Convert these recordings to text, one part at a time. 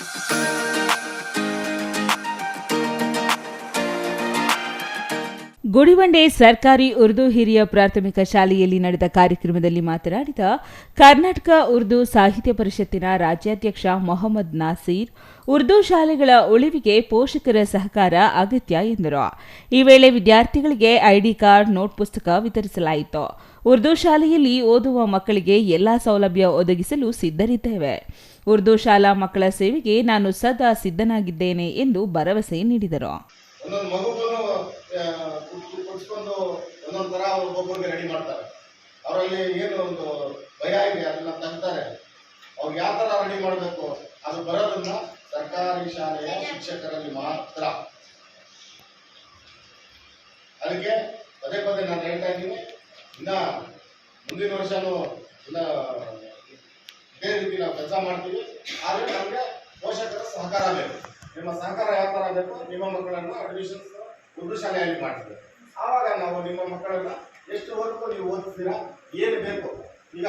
Música Gudibande ಸರ್ಕಾರಿ ಉರ್ದು ಹಿರಿಯ ಪ್ರಾಥಮಿಕ ಶಾಲೆಯಲ್ಲಿ ನಡೆದ ಕಾರ್ಯಕ್ರಮದಲ್ಲಿ ಮಾತನಾಡಿದ ಕರ್ನಾಟಕ ಉರ್ದು ಸಾಹಿತ್ಯ ಪರಿಷತ್ತಿನ ರಾಜ್ಯಾಧ್ಯಕ್ಷ ಮೊಹಮ್ಮದ್ ನಾಸೀರ್, ಉರ್ದು ಶಾಲೆಗಳ ಉಳಿವಿಗೆ ಪೋಷಕರ ಸಹಕಾರ ಅಗತ್ಯ ಎಂದರು. ಈ ವೇಳೆ ವಿದ್ಯಾರ್ಥಿಗಳಿಗೆ ಐಡಿ ಕಾರ್ಡ್, ನೋಟ್ ಪುಸ್ತಕ ವಿತರಿಸಲಾಯಿತು. ಉರ್ದು ಶಾಲೆಯಲ್ಲಿ ಓದುವ ಮಕ್ಕಳಿಗೆ ಎಲ್ಲಾ ಸೌಲಭ್ಯ ಒದಗಿಸಲು ಸಿದ್ಧರಿದ್ದೇವೆ. ಉರ್ದು ಶಾಲಾ ಮಕ್ಕಳ ಸೇವೆಗೆ ನಾನು ಸದಾ ಸಿದ್ಧನಾಗಿದ್ದೇನೆ ಎಂದು ಭರವಸೆ ನೀಡಿದರು. ಒಂದೊಂದು ಮಗುಗೂ ಕುಡಿಸ್ಕೊಂಡು ಒಂದೊಂದು ಥರ ಒಬ್ಬೊಬ್ಬರಿಗೆ ರೆಡಿ ಮಾಡ್ತಾರೆ. ಅವರಲ್ಲಿ ಏನು ಒಂದು ಭಯ ಇದೆ, ಅದನ್ನ ತಂತಾರೆ ಅವ್ರಿಗೆ ಯಾವ ಥರ ರೆಡಿ ಮಾಡಬೇಕು, ಅದು ಬರೋದನ್ನ ಸರ್ಕಾರಿ ಶಾಲೆಯ ಶಿಕ್ಷಕರಲ್ಲಿ ಮಾತ್ರ. ಅದಕ್ಕೆ ಪದೇ ಪದೇ ನಾನು ಹೇಳ್ತಾ ಇದ್ದೀನಿ, ಇನ್ನ ಮುಂದಿನ ವರ್ಷನೂ ಇನ್ನ ಇದೇ ರೀತಿ ನಾವು ಕೆಲಸ ಮಾಡ್ತೀವಿ, ಆದರೆ ನಮಗೆ ಪೋಷಕರ ಸಹಕಾರ ಬೇಕು. ನಿಮ್ಮ ಸಹಕಾರ ಯಾವ ಥರ ಬೇಕು, ನಿಮ್ಮ ಮಕ್ಕಳನ್ನು ಅಡ್ಮಿಷನ್ ಉರ್ದು ಶಾಲೆಯಲ್ಲಿ ಮಾಡ್ತೀವಿ ಆವಾಗ ನಾವು ನಿಮ್ಮ ಮಕ್ಕಳನ್ನ ಎಷ್ಟು ವರ್ಗು ನೀವು ಓದಿಸ್ತೀರಾ ಏನು ಬೇಕು? ಈಗ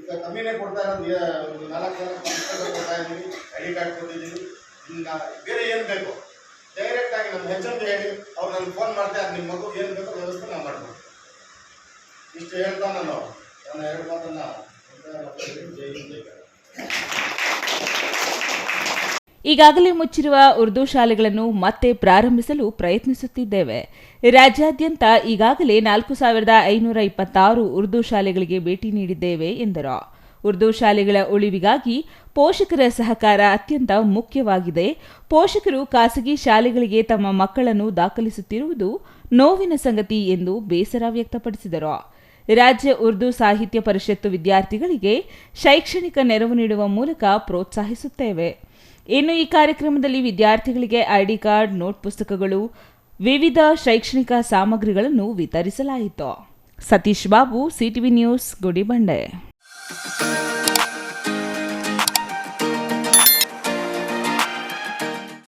ಈಗ ಕಮ್ಮಿನೇ ಕೊಡ್ತಾ ಇರೋದು ನಾಲ್ಕು ನಾಲ್ಕು ಕೊಡ್ತಾ ಇದ್ದೀನಿ ಐ ಕಾರ್ಡ್ ಕೊಟ್ಟಿದ್ದೀನಿ. ಈಗ ಬೇರೆ ಏನು ಬೇಕು? ಡೈರೆಕ್ಟ್ ಆಗಿ ನಮ್ಮ ಹೆಚ್ ಎಂ ಹೇಳಿ, ಅವ್ರು ನನಗೆ ಫೋನ್ ಮಾಡ್ತಾರೆ ಅದು ನಿಮ್ಮ ಮಗು ಏನು ಬೇಕೋ ವ್ಯವಸ್ಥೆ ನಾವು ಮಾಡ್ಬೋದು. ಇಷ್ಟು ಹೇಳ್ತಾ ನಾನು ನನ್ನ ಎರಡು ಮಾತನ್ನು ಜೈ ಜೈ. ಈಗಾಗಲೇ ಮುಚ್ಚಿರುವ ಉರ್ದು ಶಾಲೆಗಳನ್ನು ಮತ್ತೆ ಪ್ರಾರಂಭಿಸಲು ಪ್ರಯತ್ನಿಸುತ್ತಿದ್ದೇವೆ. ರಾಜ್ಯಾದ್ಯಂತ ಈಗಾಗಲೇ ನಾಲ್ಕು ಸಾವಿರದ ಐನೂರ ಇಪ್ಪತ್ತಾರು ಉರ್ದು ಶಾಲೆಗಳಿಗೆ ಭೇಟಿ ನೀಡಿದ್ದೇವೆ, ಎಂದರು. ಉರ್ದು ಶಾಲೆಗಳ ಉಳಿವಿಗಾಗಿ ಪೋಷಕರ ಸಹಕಾರ ಅತ್ಯಂತ ಮುಖ್ಯವಾಗಿದೆ. ಪೋಷಕರು ಖಾಸಗಿ ಶಾಲೆಗಳಿಗೆ ತಮ್ಮ ಮಕ್ಕಳನ್ನು ದಾಖಲಿಸುತ್ತಿರುವುದು ನೋವಿನ ಸಂಗತಿ ಎಂದು ಬೇಸರ ವ್ಯಕ್ತಪಡಿಸಿದರು. ರಾಜ್ಯ ಉರ್ದು ಸಾಹಿತ್ಯ ಪರಿಷತ್ತು ವಿದ್ಯಾರ್ಥಿಗಳಿಗೆ ಶೈಕ್ಷಣಿಕ ನೆರವು ನೀಡುವ ಮೂಲಕ ಪ್ರೋತ್ಸಾಹಿಸುತ್ತೇವೆ. ಇನ್ನು ಈ ಕಾರ್ಯಕ್ರಮದಲ್ಲಿ ವಿದ್ಯಾರ್ಥಿಗಳಿಗೆ ಐಡಿ ಕಾರ್ಡ್, ನೋಟ್ ಪುಸ್ತಕಗಳು, ವಿವಿಧ ಶೈಕ್ಷಣಿಕ ಸಾಮಗ್ರಿಗಳನ್ನು ವಿತರಿಸಲಾಯಿತು. Satish Babu, CTV news, Gudibande.